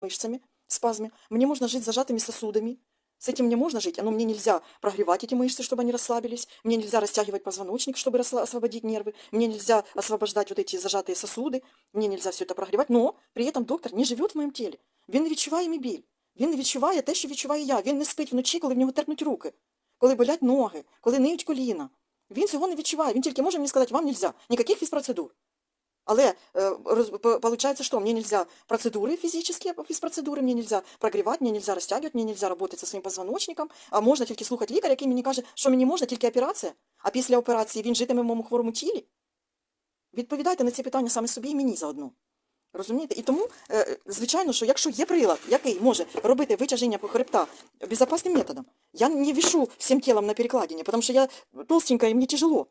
мышцами, спазме, мне можно жить с зажатыми сосудами, с этим мне можно жить, но мне нельзя прогревать эти мышцы, чтобы они расслабились, мне нельзя растягивать позвоночник, чтобы расла- освободить нервы, мне нельзя освобождать вот эти зажатые сосуды, мне нельзя все это прогревать, но при этом доктор не живет в моєму тілі. Він не відчуває мій біль. Він не відчуває те, що відчуваю я. Він не спить вночі, коли в нього терпнуть руки, коли болять ноги, коли ниють коліна. Він цього не відчуває. Він тільки може мені сказати, вам нельзя. Ніяких фізпроцедур. Але э, роз- по- получается, что мне нельзя процедуры физические, физпроцедуры, мне нельзя прогревать, мне нельзя растягивать, мне нельзя работать со своим позвоночником, а можна тільки слухати лікаря, який мені каже, що мені можна тільки операція, а після операції він житиме в моєму хворому тілі. Відповідайте на ці питання саме собі і мені заодно. Розумієте? І тому, е, звичайно, що якщо є прилад, який може робити витяження по хребта безопасним методом, я не вішу всім тілом на перекладині, тому що я толстенька і мені тяжело.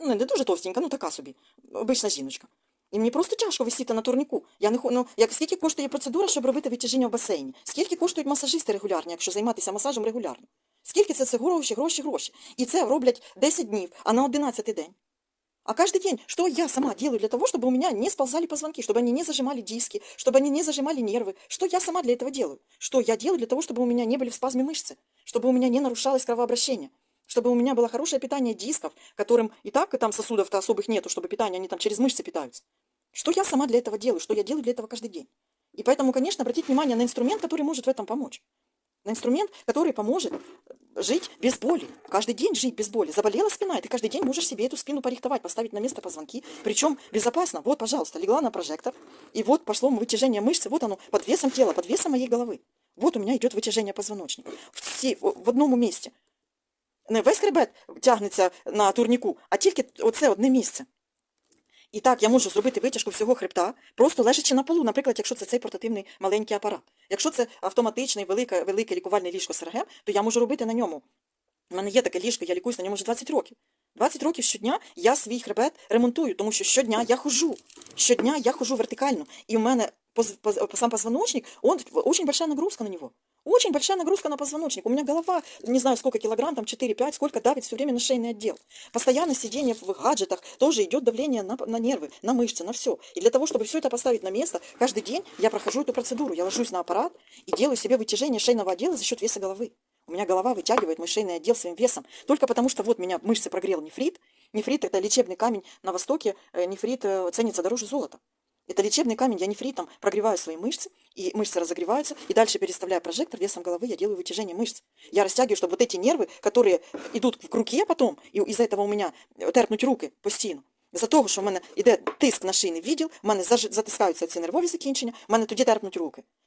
Ну, не дуже товстенька, ну така собі, обична жіночка. І мені просто тяжко висіти на турніку. Я не хо- ну, як скільки коштує процедура, щоб робити витяжіння в басейні? Скільки коштують масажисти регулярні, якщо займатися масажем регулярно? Скільки це це гроші, гроші, гроші? І це роблять 10 днів, а на 11 день. А каждый день, что я сама делаю для того, чтобы у меня не сползали позвонки, чтобы они не зажимали диски, чтобы они не зажимали нервы? Что я сама для этого делаю? Что я делаю для того, чтобы у меня не были в спазме мышцы? Чтобы у меня не нарушалось кровообращение? Чтобы у меня было хорошее питание дисков, которым и так и там сосудов-то особых нету, чтобы питание, они там через мышцы питаются. Что я сама для этого делаю? Что я делаю для этого каждый день? И поэтому, конечно, обратить внимание на инструмент, который может в этом помочь. На инструмент, который поможет жить без боли. Каждый день жить без боли. Заболела спина, и ты каждый день можешь себе эту спину порихтовать, поставить на место позвонки. Причем безопасно. Вот, пожалуйста, легла на прожектор, и вот пошло вытяжение мышцы, вот оно, под весом тела, под весом моей головы. Вот у меня идет вытяжение позвоночника. Всі, в в одному місці. Не весь хребет тягнеться на турніку, а тільки оце одне місце. І так, я можу зробити витяжку всього хребта, просто лежачи на полу, наприклад, якщо це цей портативний маленький апарат. Якщо це автоматичний велике, велике лікувальне ліжко СРГ, то я можу робити на ньому. У мене є таке ліжко, я лікуюсь на ньому вже 20 років. 20 років щодня я свій хребет ремонтую, тому що щодня я хожу. Щодня я хожу вертикально. І у мене поз- сам позвоночник, он очень большая нагрузка на него. Очень большая нагрузка на позвоночник. У меня голова, не знаю сколько килограмм, там 4-5, сколько давит все время на шейный отдел. Постоянно сидение в гаджетах, тоже идет давление на, на нервы, на мышцы, на все. И для того, чтобы все это поставить на место, каждый день я прохожу эту процедуру. Я ложусь на аппарат и делаю себе вытяжение шейного отдела за счет веса головы. У меня голова вытягивает мой шейный отдел своим весом. Только потому, что вот меня мышцы прогрел нефрит. Нефрит – это лечебный камень на Востоке. э, Нефрит э, ценится дороже золота. Это лечебный камень, я нефритом прогреваю свои мышцы, и мышцы разогреваются, и дальше переставляя прожектор весом головы, я делаю вытяжение мышц. Я растягиваю, чтобы вот эти нервы, которые идут к руке потом, и из-за этого у меня терпнуть руки постійно, за того, що в мене йде тиск на шийний відділ, в мене заж- затискаються ці нервові закінчення, в мене тоді терпнуть руки.